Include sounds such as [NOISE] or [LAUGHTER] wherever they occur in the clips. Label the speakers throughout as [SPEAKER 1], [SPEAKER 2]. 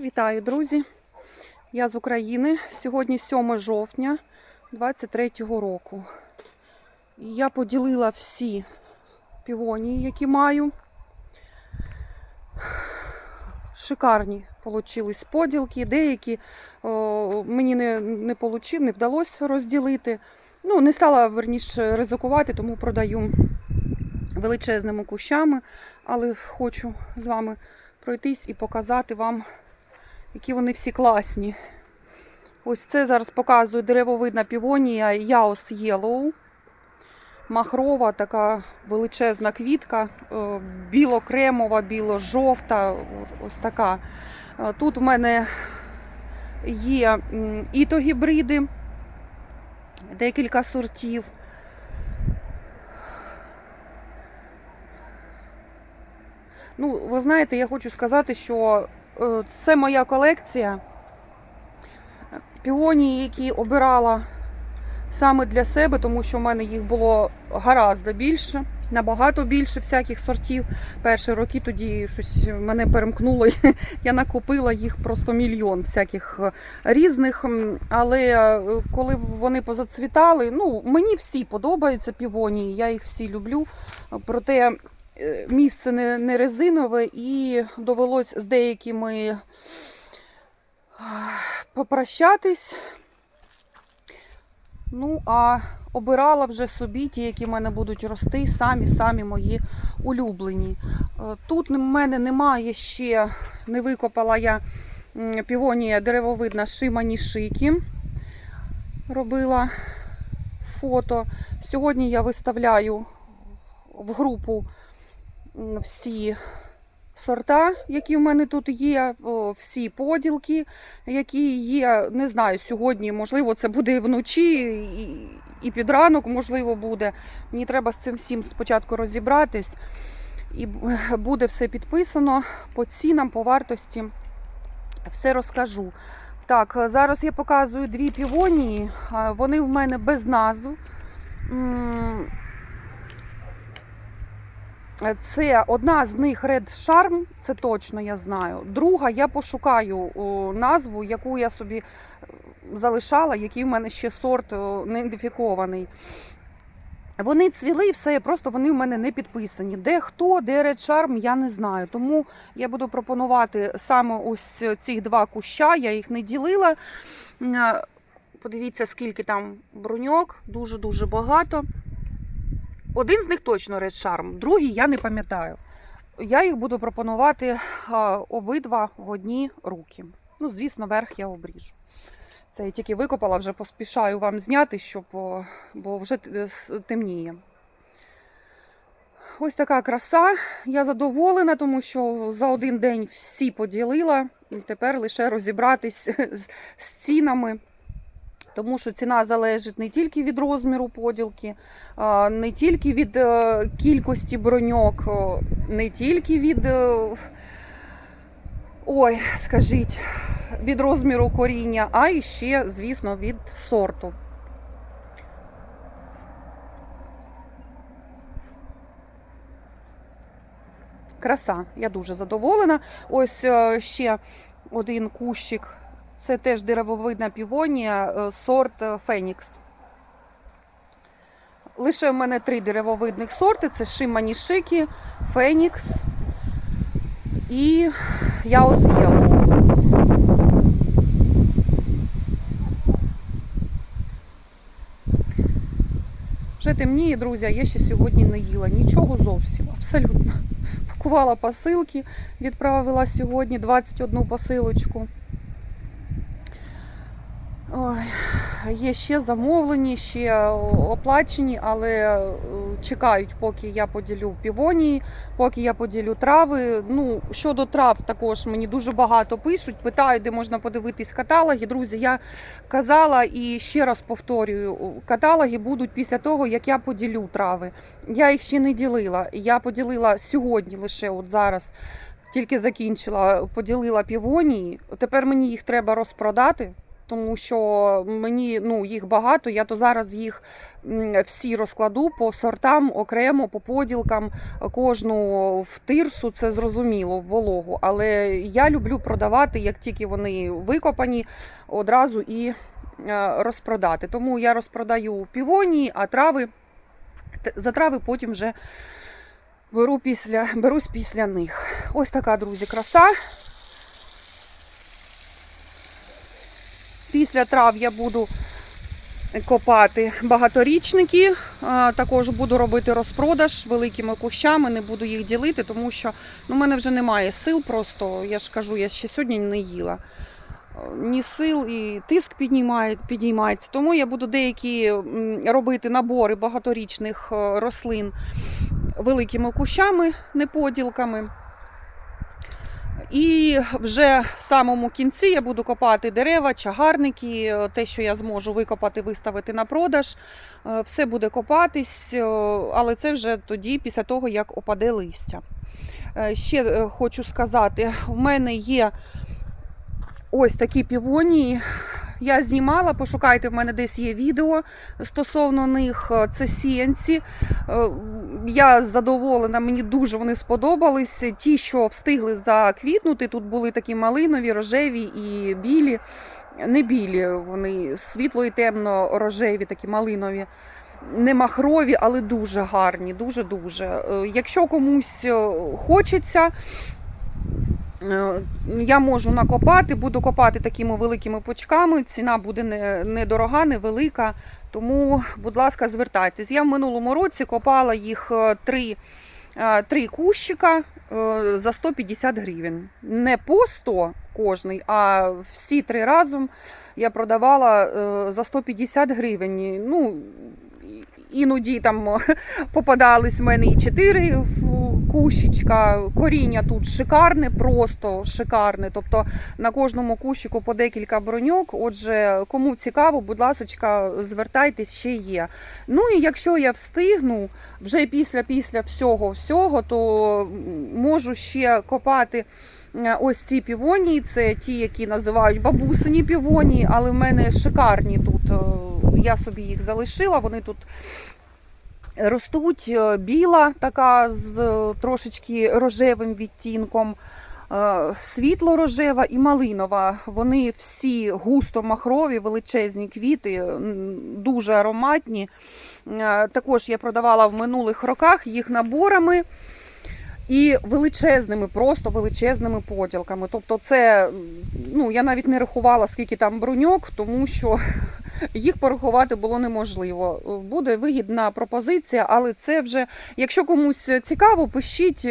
[SPEAKER 1] Вітаю, друзі! Я з України. Сьогодні 7 жовтня 23-го року. І я поділила всі півонії, які маю. Шикарні получились поділки. Деякі о, мені не, не, получив, не вдалося розділити. Ну, не стала верніше ризикувати, тому продаю величезними кущами, але хочу з вами пройтись і показати вам, які вони всі класні. Ось це зараз показую деревовидна півонія Яос Yellow. Махрова, така величезна квітка, е, біло-кремова, біло-жовта. Ось така. Е, Тут в мене є іто-гібриди, декілька сортів. Ну, ви знаєте, я хочу сказати, що це моя колекція. Піонії, які обирала саме для себе, тому що в мене їх було гораздо більше, набагато більше всяких сортів. Перші роки тоді щось мене перемкнуло. [LAUGHS] Я накопила їх просто мільйон всяких е, різних. Але е, коли вони позацвітали, ну мені всі подобаються півонії, я їх всі люблю. Проте е, місце не, не резинове і довелось з деякими е, попрощатись. Ну, а обирала вже собі ті, які в мене будуть рости, самі-самі мої улюблені. Е, Тут в мене немає ще, не викопала я півонія деревовидна Шимані Шикі. Робила фото. Сьогодні я виставляю в групу всі сорта, які в мене тут є, всі поділки, які є. Не знаю, сьогодні, можливо, це буде вночі, і, і під ранок, можливо, буде. Мені треба з цим всім спочатку розібратись. І буде все підписано по цінам, по вартості. Все розкажу. Так, зараз я показую дві півонії. Вони в мене без назв. Це одна з них Red Charm, це точно я знаю. Друга я пошукаю назву, яку я собі е, залишала, який в мене ще сорт не ідентифікований. Вони цвіли і все, просто вони в мене не підписані. Де хто, де Red Charm, я не знаю. Тому я буду пропонувати саме ось ці два куща, я їх не ділила. Подивіться, скільки там бруньок, дуже-дуже багато. Один з них точно Red Charm, другий я не пам'ятаю. Я їх буду пропонувати обидва в одні руки. Ну, звісно, верх я обріжу. Це я тільки викопала, вже поспішаю вам зняти, щоб, бо вже темніє. Ось така краса. Я задоволена, тому що за один день всі поділила. Тепер лише розібратись [LAUGHS] з цінами. Тому що ціна залежить не тільки від розміру поділки, не тільки від е, кількості броньок, не тільки від. е, Ой, скажіть, від розміру коріння, а і ще, звісно, від сорту. Краса, я дуже задоволена. Ось е, ще один кущик. Це теж деревовидна півонія, е, сорт е, Фенікс. Лише в мене три деревовидних сорти: це Шимані Шикі, Фенікс і Яос Yellow. Вже темніє, друзі, я ще сьогодні не їла. Нічого зовсім, абсолютно. Пакувала посилки, відправила сьогодні 21 посилочку. Ой, є ще замовлені, ще оплачені, але е, чекають, поки я поділю півонії, поки я поділю трави. Ну, щодо трав, також мені дуже багато пишуть, питають, де можна подивитись каталоги. Друзі, я казала і ще раз повторюю: каталоги будуть після того, як я поділю трави. Я їх ще не ділила. Я поділила сьогодні лише от зараз. Тільки закінчила, поділила півонії. Тепер мені їх треба розпродати тому що мені ну, їх багато. Я то зараз їх всі розкладу по сортам, окремо, по поділкам, кожну в тирсу, це зрозуміло, вологу. Але я люблю продавати, як тільки вони викопані, одразу і е, розпродати. Тому я розпродаю півонії, а трави за трави потім вже беру після, берусь після них. Ось така, друзі, краса. Після трав я буду копати багаторічники. Також буду робити розпродаж великими кущами, не буду їх ділити, тому що ну, в мене вже немає сил. Просто я ж кажу, я ще сьогодні не їла. Е, Ні сил і тиск піднімає, підіймається. Тому я буду деякі робити набори багаторічних е, рослин великими кущами, не поділками. І вже в самому кінці я буду копати дерева, чагарники, е, те, що я зможу викопати, виставити на продаж. Е, Все буде копатись, е, але це вже тоді, після того, як опаде листя. Ще хочу сказати: в мене є ось такі півонії. Я знімала, пошукайте, в мене десь є відео стосовно них. Е, Це сіянці. Е, Я задоволена, мені дуже вони сподобались. Ті, що встигли заквітнути, тут були такі малинові, рожеві і білі. Не білі, вони світло і темно рожеві, такі малинові. Не махрові, але дуже гарні, дуже-дуже. Е, Якщо комусь хочеться, я можу накопати, буду копати такими великими пучками. Ціна буде не- недорога, невелика. Тому, будь ласка, звертайтесь. Я в минулому році копала їх е, три, е, три кущика е, за 150 гривень. Не по 100 кожний, а всі три разом я продавала е, за 150 гривень. Ну, іноді там попадались в мене і 4 кущичка. Коріння тут шикарне, просто шикарне. Тобто на кожному кущику по декілька броньок. Отже, кому цікаво, будь ласка, звертайтесь, ще є. Ну і якщо я встигну вже після після всього всього, то можу ще копати. е, Ось ці півонії, це ті, які називають бабусині півонії, але в мене шикарні тут. Е, Я собі їх залишила. Вони тут ростуть е, біла, така з е, трошечки рожевим відтінком, е, світло-рожева і малинова. Вони всі густо махрові, величезні квіти, дуже ароматні. Е, Також я продавала в минулих роках їх наборами. І величезними, просто величезними поділками. Тобто, це ну я навіть не рахувала, скільки там бруньок, тому що їх порахувати було неможливо. Буде вигідна пропозиція, але це вже, якщо комусь цікаво, пишіть,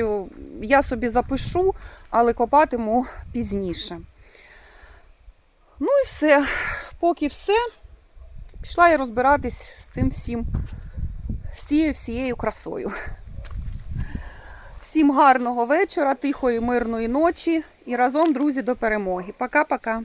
[SPEAKER 1] я собі запишу, але копатиму пізніше. Ну і все. Поки все. Пішла я розбиратись з цим всім, з цією всією красою. Всім гарного вечора, тихої, мирної ночі і разом, друзі, до перемоги. Пока-пока.